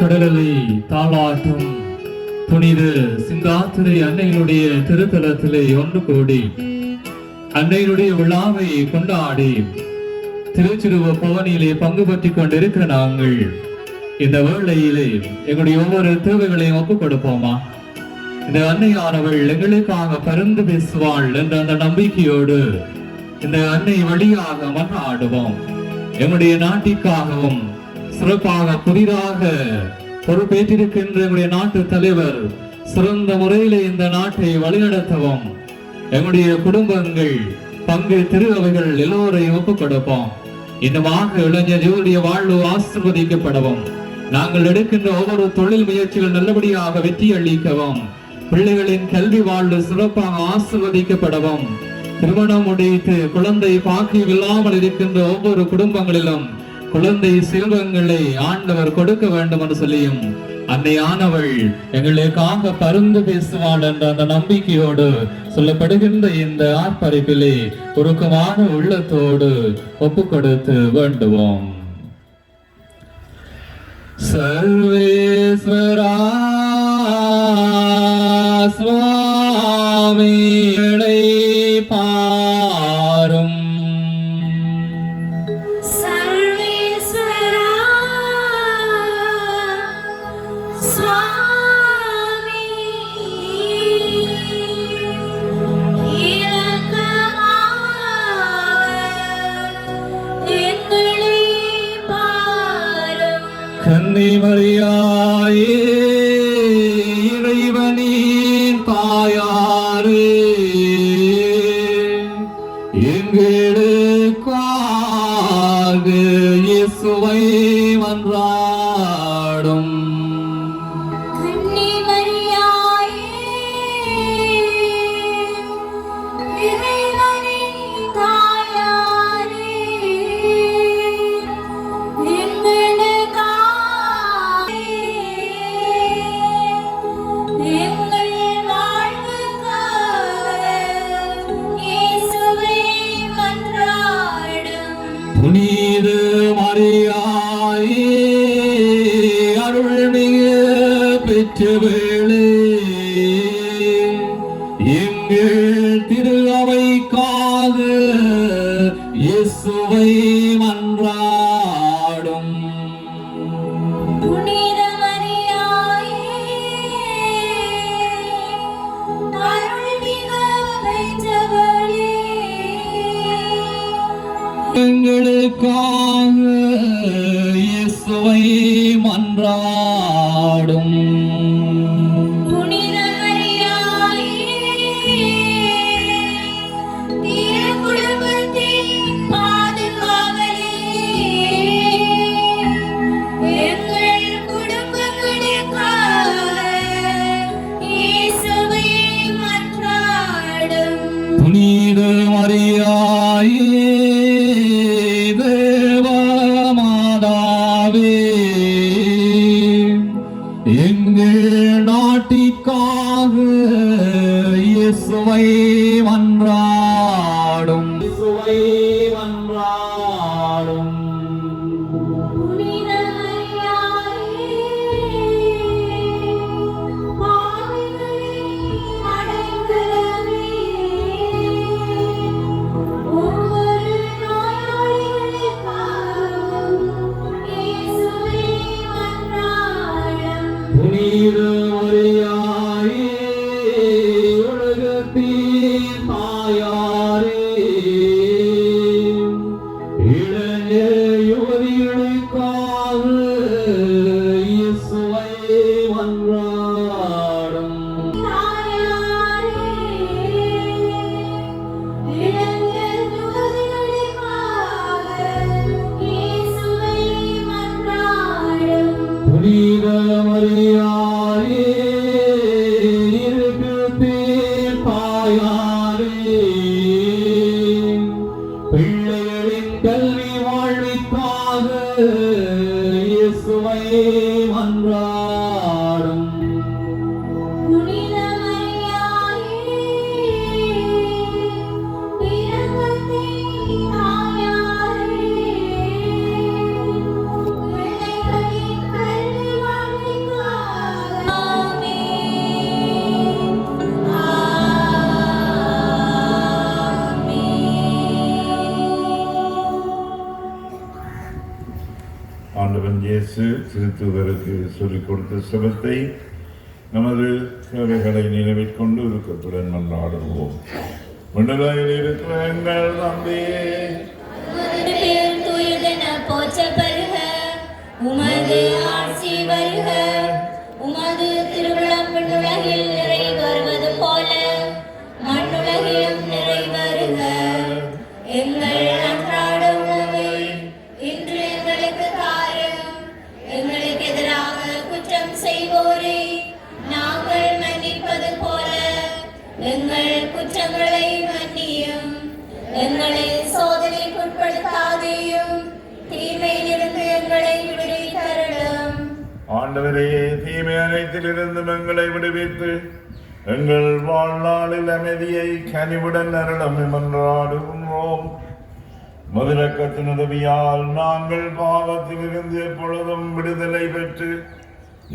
கடலலை தாளாட்டும் புனித சிங்காத்திரை அன்னையினுடைய திருத்தலத்திலே ஒன்று கூடி அன்னையினுடைய விழாவை கொண்டாடி திருச்சிறுவ பவனியிலே பங்கு பற்றி கொண்டிருக்கிற நாங்கள் இந்த வேளையிலே எங்களுடைய ஒவ்வொரு தேவைகளையும் ஒப்புக் கொடுப்போமா? இந்த அன்னையானவள் எங்களுக்காக பருந்து பேசுவாள் என்ற அந்த நம்பிக்கையோடு இந்த அன்னை வழியாக மன்றாடுவோம். எங்களுடைய நாட்டிற்காகவும் சிறப்பாக புதிதாக பொறுப்பேற்றிருக்கின்ற எங்களுடைய நாட்டு தலைவர் சிறந்த முறையிலே இந்த நாட்டை வழிநடத்தவும் எங்களுடைய குடும்பங்கள் பங்கு திரு அவைகள் எல்லோரையும் ஒப்புக் கொடுப்போம். வாக இளைஞர் ஜோதிய வாழ்வு ஆசிர்வதிக்கப்படவும் நாங்கள் எடுக்கின்ற ஒவ்வொரு தொழில் முயற்சிகள் நல்லபடியாக வெற்றி அளிக்கவும் பிள்ளைகளின் கல்வி வாழ்வு சிறப்பாக ஆசிர்வதிக்கப்படவும் திருமணம் முடித்து குழந்தை பாக்கியம் இல்லாமல் இருக்கின்ற ஒவ்வொரு குடும்பங்களிலும் குழந்தை செல்வங்களை ஆண்டவர் கொடுக்க வேண்டும் என்று சொல்லியும் அன்னையானவள் எங்களுக்காக பருந்து பேசுவாள் என்ற அந்த நம்பிக்கையோடு சொல்லப்படுகின்ற இந்த ஆர்ப்பரிப்பிலே உருக்கமான உள்ளத்தோடு ஒப்பு கொடுத்து வேண்டுவோம். சர்வேஸ்வர எங்களுக்காக இயேசுவை? பெற்றவளே எங்கள் വീരമറിയാ இயேசு திருத்துவருக்கு சொல்லிக் கொடுத்த சுபத்தை நமது தேவைகளை நினைவில் கொண்டு இருக்கத்துடன் மன்றாடுவோம். விடுதலையில் இருக்கிற எங்கள் தந்தையே உமது ஆட்சி வருக. உமது திருவிழம் போல மண்ணுலகிலும் எங்கள் செய்வோரே. நாங்கள் மன்னிப்பது போல எங்கள் குற்றங்களை மன்னியும். எங்களை சோதனைக்குட்படுத்தாதேயும். தீமையிலிருந்து எங்களை விடுவித்தருளும். ஆண்டவரே தீமை அனைத்திலிருந்து எங்களை விடுவித்து எங்கள் வாழ்நாளில் அமைதியை கனிவுடன் அருளம். என்றாடுகின்றோம் மதுரக்கத்தின் உதவியால் நாங்கள் பாவத்திலிருந்து எப்பொழுதும் விடுதலை பெற்று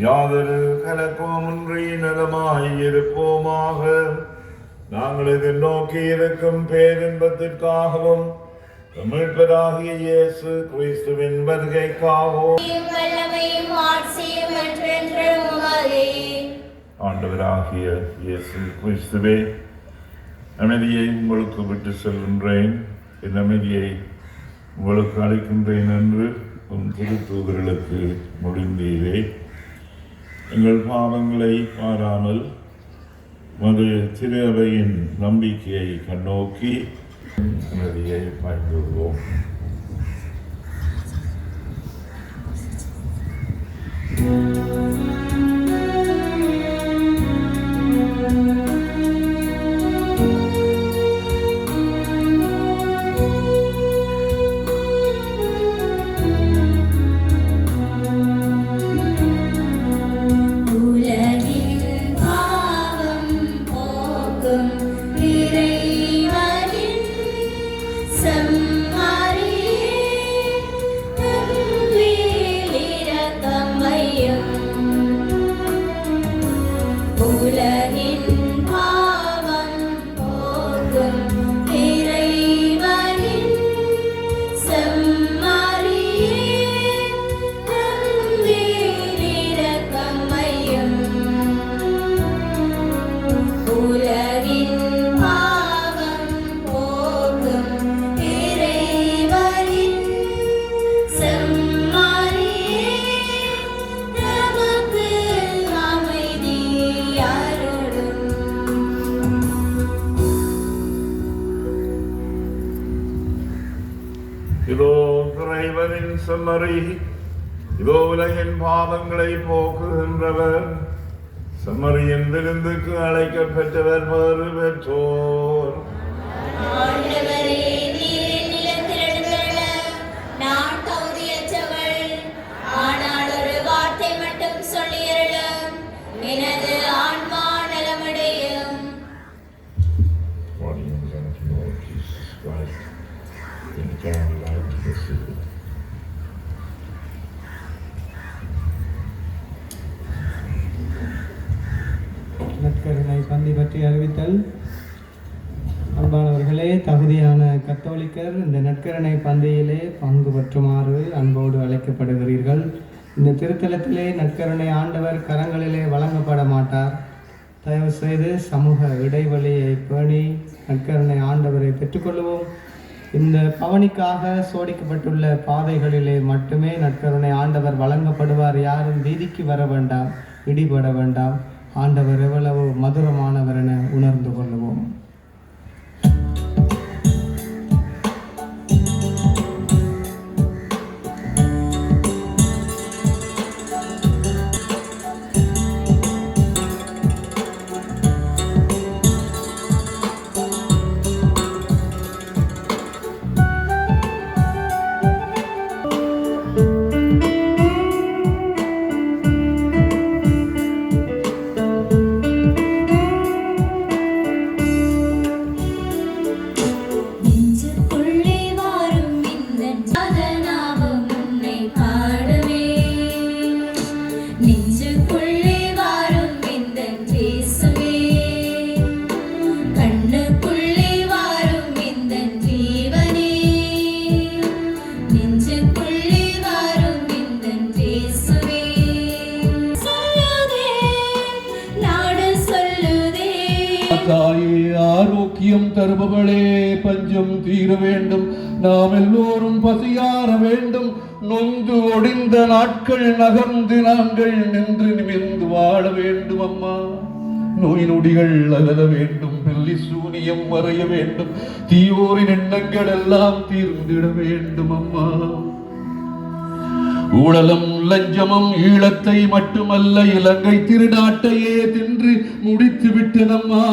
யாதொரு கலக்கமின்றி நலமாய் இருப்போமாக. நாங்கள் எதிர்நோக்கி இருக்கும் பேரின்பத்திற்காகவும் மீட்பராகிய இயேசு கிறிஸ்துவின் வருகைக்காகவும். ஆண்டவராகிய இயேசு கிறிஸ்துவே அமைதியை உங்களுக்கு விட்டு செல்கின்றேன். என் அமைதியை உங்களுக்கு அளிக்கின்றேன் என்று உன் திருத்தூதர்களுக்கு முடிந்தீரே. எங்கள் பாவங்களை பாராமல் மது திருவையின் நம்பிக்கையை கண்ணோக்கி நதியை பயந்துள்ளோம். செம்மறி இதோ உலகின் பாவங்களை போக்குகின்றவர். செம்மறியின் விருந்துக்கு அழைக்கப்பட்டவர் வேறு பெற்றோர். எனது நற்கருணை பற்றி அறிவித்தல். அன்பானவர்களே தகுதியான கத்தோலிக்கர் இந்த நற்கரணை பந்தியிலே பங்கு பற்றுமாறு அன்போடு அழைக்கப்படுகிறீர்கள். இந்த திருத்தலத்திலே நற்கருணை ஆண்டவர் கரங்களிலே வழங்கப்பட மாட்டார். தயவு செய்து சமூக இடைவெளியை பேணி நற்கருணை ஆண்டவரை பெற்றுக்கொள்வோம் இந்த பவனிக்காக சோடிக்கப்பட்டுள்ள பாதைகளிலே மட்டுமே நற்கருணை ஆண்டவர் வழங்கப்படுவார். யாரும் வீதிக்கு வர வேண்டாம் இடிபட வேண்டாம். ஆண்டவர் எவ்வளவு மதுரமானவர் என உணர்ந்து கொள்வோம் தருபவளே பஞ்சம் தீர வேண்டும். நாம் எல்லோரும் பசியார வேண்டும். நொந்து ஒடிந்த நாட்கள் நகர்ந்து நாங்கள் நின்று நிமிர்ந்து வாழ வேண்டும் அம்மா. நோய் நொடிகள் அகல வேண்டும். வெள்ளி சூனியம் மறைய வேண்டும். தீயோரின் எண்ணங்கள் எல்லாம் தீர்ந்திட வேண்டும் அம்மா. ஊழலும் லஞ்சமும் ஈழத்தை மட்டுமல்ல இலங்கை திருநாட்டையே தின்று முடித்து விட்டனம்மா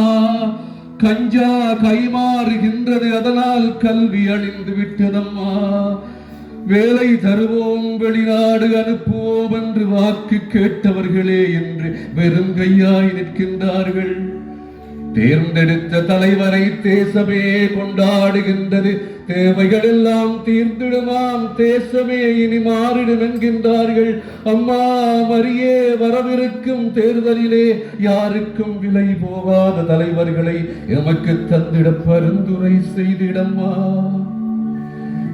கஞ்சா கைமாறுகின்றது. அதனால் கல்வி அழிந்து விட்டதம்மா. வேலை தருவோம் வெளிநாடு அனுப்புவோம் என்று வாக்கு கேட்டவர்களே என்று வெறும் கையாய் நிற்கின்றார்கள். தேர்ந்தெடுத்த தலைவரை தேசமே கொண்டாடுகின்றது. தேவைகள் எல்லாம் தீர்ந்திடுமாம். தேசமே இனி மாறிடும் என்கின்றார்கள் அம்மா மரியே வரவிருக்கும் தேர்தலிலே யாருக்கும் விலை போகாத தலைவர்களை எமக்கு தந்திட பரிந்துரை செய்திடம்மா.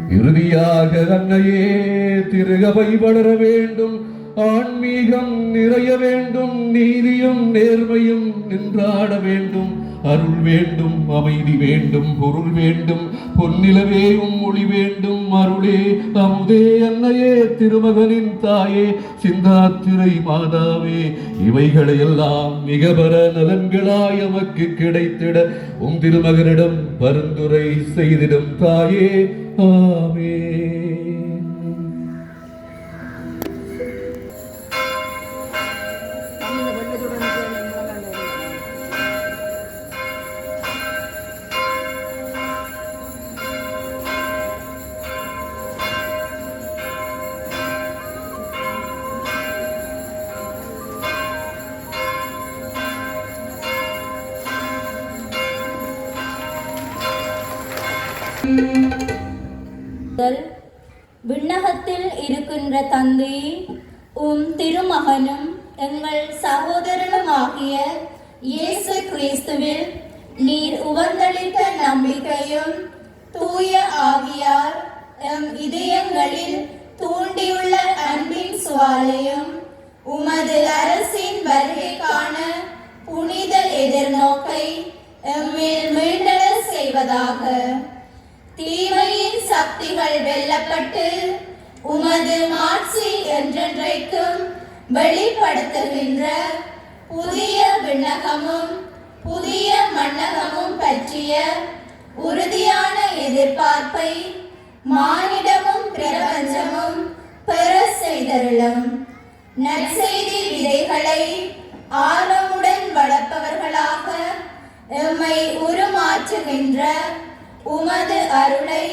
இறுதியாக அன்னையே திருகவை வளர வேண்டும். ஆன்மீகம் நிறைய வேண்டும் நீதியும் நேர்மையும் நின்றாட வேண்டும் அருள் வேண்டும் அமைதி வேண்டும் பொருள் வேண்டும் பொன்னிலவேயும் மொழி வேண்டும் அருளே. அமுதே அன்னையே திருமகனின் தாயே சிந்தாத்திரை மாதாவே. இவைகளையெல்லாம் மிகபர நலன்களாய் எமக்கு கிடைத்திட உம் திருமகனிடம் பரிந்துரை செய்திடும் தாயே. ஆமே விண்ணகத்தில் இருக்கின்ற தந்தையே உம் திருமகனும் எங்கள் சகோதரனுமாகிய இயேசு கிறிஸ்துவில் நீர் உவந்தளித்த நம்பிக்கையும் தூய ஆவியார் எம் இதயங்களில் தூண்டியுள்ள அன்பின் சுவாலையும் உமது அரசின் வருகைக்கான புனித எதிர்நோக்கை எம்மேல் மீண்டட செய்வதாக. தீமையின் சக்திகள் வெல்லப்பட்டு உமது மாட்சி என்றென்றைக்கும் வெளிப்படுத்துகின்ற புதிய விண்ணகமும் புதிய மன்னகமும் பற்றிய உறுதியான எதிர்பார்ப்பை மானிடமும் பிரபஞ்சமும் பெற செய்தருளும். நற்செய்தி விதைகளை ஆர்வமுடன் வளர்ப்பவர்களாக எம்மை உருமாற்றுகின்ற உமது அருளை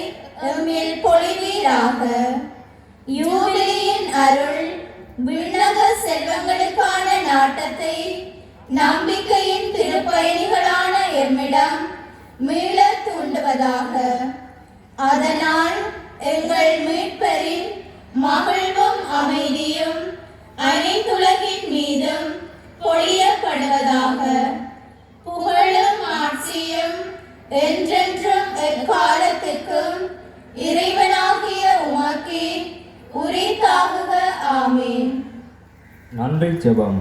எம்மில் பொழிவீராக. யூபிலியின் அருள் விண்ணக செல்வங்களுக்கான நாட்டத்தை நம்பிக்கையின் திருப்பயணிகளான எம்மிடம் மீள தூண்டுவதாக. அதனால் எங்கள் மீட்பரின் மகிழ்வும் அமைதியும் அனைத்துலகின் மீதும் பொழியப்படுவதாக. புகழும் ஆட்சியும் என்றென்றும் எக்காலத்துக்கும் இறைவனாகிய உமக்கே உரித்தாகுக ஆமீன். நன்றி ஜெபம்.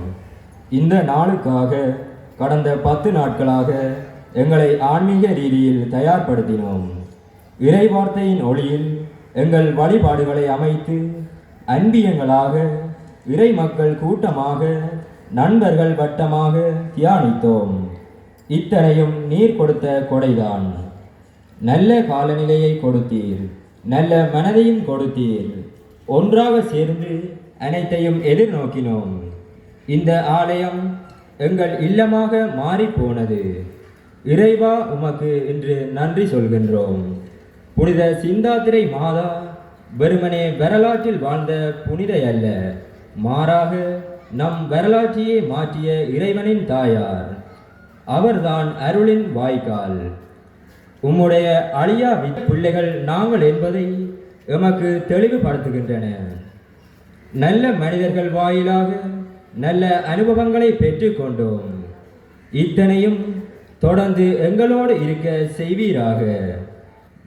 இந்த நாளுக்காக கடந்த பத்து நாட்களாக எங்களை ஆன்மீக ரீதியில் தயார்படுத்தினோம். இறைவார்த்தையின் ஒளியில் எங்கள் வழிபாடுகளை அமைத்து அன்பியங்களாக இறை மக்கள் கூட்டமாக நண்பர்கள் வட்டமாக தியானித்தோம். இத்தனையும் நீர் கொடுத்த கொடைதான். நல்ல காலநிலையை கொடுத்தீர். நல்ல மனதையும் கொடுத்தீர். ஒன்றாக சேர்ந்து அனைத்தையும் எதிர்நோக்கினோம். இந்த ஆலயம் எங்கள் இல்லமாக மாறிப்போனது. இறைவா உமக்கு இன்று நன்றி சொல்கின்றோம். புனித சிந்தாத்திரை மாதா வெறுமனே வரலாற்றில் வாழ்ந்த புனிதை அல்ல மாறாக நம் வரலாற்றையே மாற்றிய இறைவனின் தாயார். அவர்தான் அருளின் வாய்க்கால். உம்முடைய அழியா பிள்ளைகள் நாங்கள் என்பதை எமக்கு தெளிவுபடுத்துகின்றன. நல்ல மனிதர்கள் வாயிலாக நல்ல அனுபவங்களை பெற்றுக்கொண்டோம். இத்தனையும் தொடர்ந்து எங்களோடு இருக்க செய்வீராக.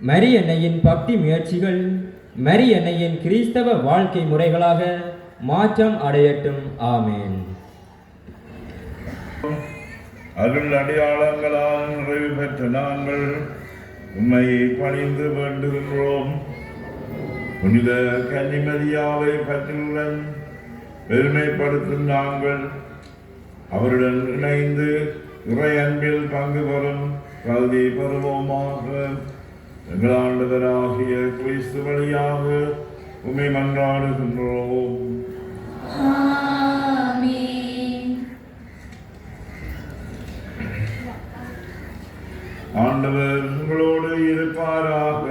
மரியன்னையின் பக்தி முயற்சிகள் மரியன்னையின் கிறிஸ்தவ வாழ்க்கை முறைகளாக மாற்றம் அடையட்டும். ஆமேன். அருள் அடையாளங்களால் நிறைவு பெற்ற நாங்கள் உம்மை பணிந்து வேண்டுகின்றோம். புனித கன்னிமதியாவை பற்றியுடன் பெருமைப்படுத்தும் நாங்கள் அவருடன் இணைந்து இறை அன்பில் பங்கு பெறும் கல்வி பெறுவோமாக எங்கள் ஆண்டவராகிய கிறிஸ்து வழியாக உம்மை மன்றாடுகின்றோம். ஆண்டவர் உங்களோடு இருப்பாராக.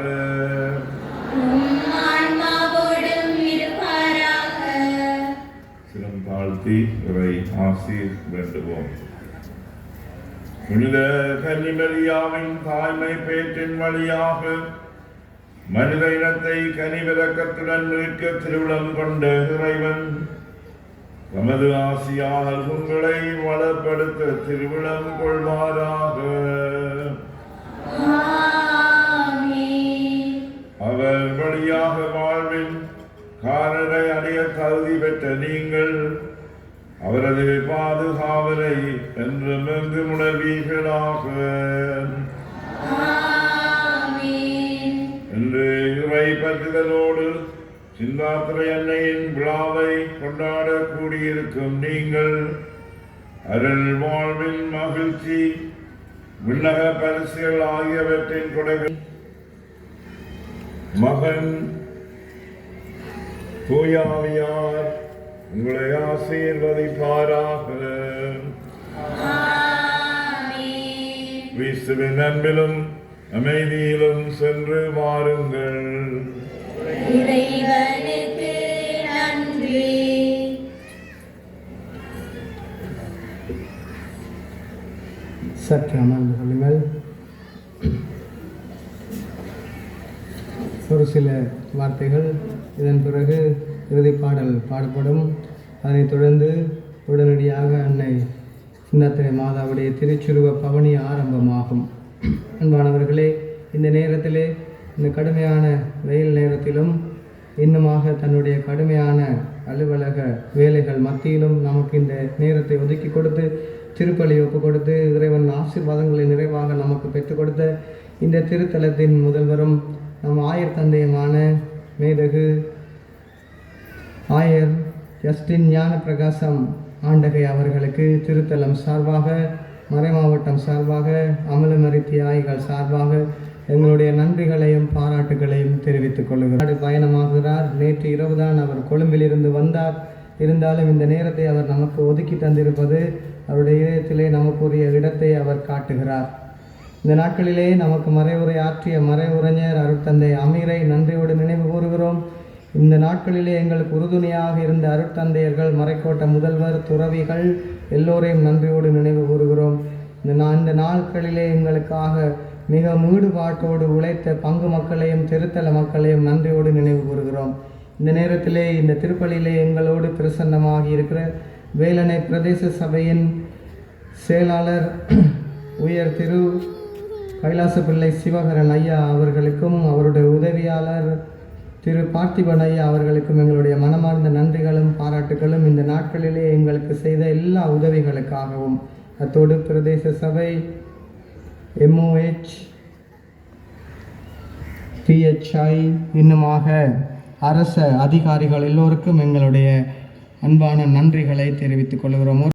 தாழ்த்தி இறை ஆசீர் வேண்டுவோம் புனித கன்னிமரியாவின் தாய்மை பேற்றின் வழியாக மனித இனத்தை கனிவிலக்கத்துடன் மீட்க திருவிழம் கொண்ட இறைவன் தமது ஆசியால் உங்களை வளப்படுத்த திருவிழம் கொள்வாராக. அவர் வழியாக வாழ்வின் காரரை அடைய தகுதி பெற்ற நீங்கள் அவரது பாதுகாவலை என்று மெங்கு உணர்வீர்களாக என்று இறை பற்றுதலோடு சிந்தாத்திரை அன்னையின் விழாவை கொண்டாட கூடியிருக்கும் நீங்கள் அருள் வாழ்வின் மகிழ்ச்சி விண்ணக பரிசுகள் ஆகியவற்றின் கொடகு மகன் தூயாவியார் உங்களை ஆசீர்வதிப்பாராக. ஆமென். கிறிஸ்துவின் அன்பிலும் அமைதியிலும் சென்று நன்றி. சற்று அமர்ந்து கொள்ளுங்கள். ஒரு சில வார்த்தைகள். இதன் பிறகு இறுதிப் பாடல் பாடப்படும். அதனைத் தொடர்ந்து உடனடியாக அன்னை சின்னத்திரை மாதாவுடைய திருச்சுருவ பவனி ஆரம்பமாகும். அன்பானவர்களே இந்த நேரத்திலே இந்த கடுமையான வெயில் நேரத்திலும் இன்னுமாக தன்னுடைய கடுமையான அலுவலக வேலைகள் மத்தியிலும் நமக்கு இந்த நேரத்தை ஒதுக்கி கொடுத்து திருப்பலி ஒப்பு கொடுத்து இறைவன் ஆசீர்வாதங்களை நிறைவாக நமக்கு பெற்றுக் கொடுத்த இந்த திருத்தலத்தின் முதல்வரும் நம் ஆயர் தந்தையுமான மேதகு ஆயர் ஜஸ்டின் ஞான பிரகாசம் ஆண்டகை அவர்களுக்கு திருத்தலம் சார்பாக மறைமாவட்டம் சார்பாக அமலமரி தியாகிகள் சார்பாக எங்களுடைய நன்றிகளையும் பாராட்டுகளையும் தெரிவித்துக் கொள்கிறார் பயணமாகிறார். நேற்று இரவுதான் அவர் கொழும்பிலிருந்து வந்தார். இருந்தாலும் இந்த நேரத்தை அவர் நமக்கு ஒதுக்கி தந்திருப்பது அவருடைய இதயத்திலே நமக்குரிய இடத்தை அவர் காட்டுகிறார். இந்த நாட்களிலே நமக்கு மறைவுரை ஆற்றிய மறைவுரைஞர் அருட்தந்தை அமீரை நன்றியோடு நினைவு கூறுகிறோம். இந்த நாட்களிலே எங்களுக்கு உறுதுணையாக இருந்த அருட்தந்தையர்கள் மறைக்கோட்ட முதல்வர் துறவிகள் எல்லோரையும் நன்றியோடு நினைவு கூறுகிறோம். இந்த நான் இந்த நாட்களிலே எங்களுக்காக மிக ஈடுபாட்டோடு உழைத்த பங்கு மக்களையும் திருத்தல மக்களையும் நன்றியோடு நினைவு கூறுகிறோம். இந்த நேரத்திலே இந்த திருப்பலியிலே எங்களோடு பிரசன்னமாகி இருக்கிற வேலனை பிரதேச சபையின் செயலாளர் உயர் திரு கைலாசப்பிள்ளை சிவகரன் ஐயா அவர்களுக்கும் அவருடைய உதவியாளர் திரு பார்த்திபன் அவர்களுக்கும் எங்களுடைய மனமார்ந்த நன்றிகளும் பாராட்டுகளும் இந்த நாட்களிலே எங்களுக்கு செய்த எல்லா உதவிகளுக்காகவும். அத்தோடு பிரதேச சபை எம்ஓஹெச் பிஹெச்ஐ இன்னுமாக அரச அதிகாரிகள் எல்லோருக்கும் எங்களுடைய அன்பான நன்றிகளை தெரிவித்துக் கொள்கிறோம்.